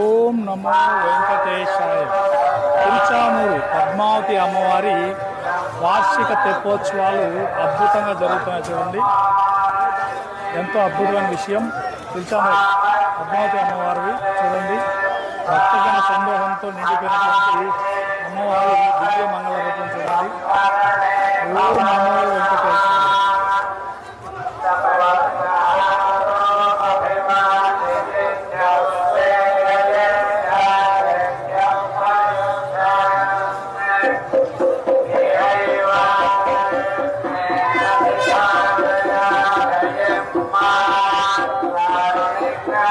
ఓం నమో వెంకటేశాయ. తిరుచానూరు పద్మావతి అమ్మవారి వార్షిక తెప్పోత్సవాలు అద్భుతంగా జరుగుతున్నాయి చూడండి. ఎంతో అద్భుతమైన విషయం. తిరుచానూరు పద్మావతి అమ్మవారివి చూడండి. భక్తజన సందోహంతో నిండిపోయినటువంటి అమ్మవారి దివ్య మంగళ రూపం చూడండి. ఓం నమో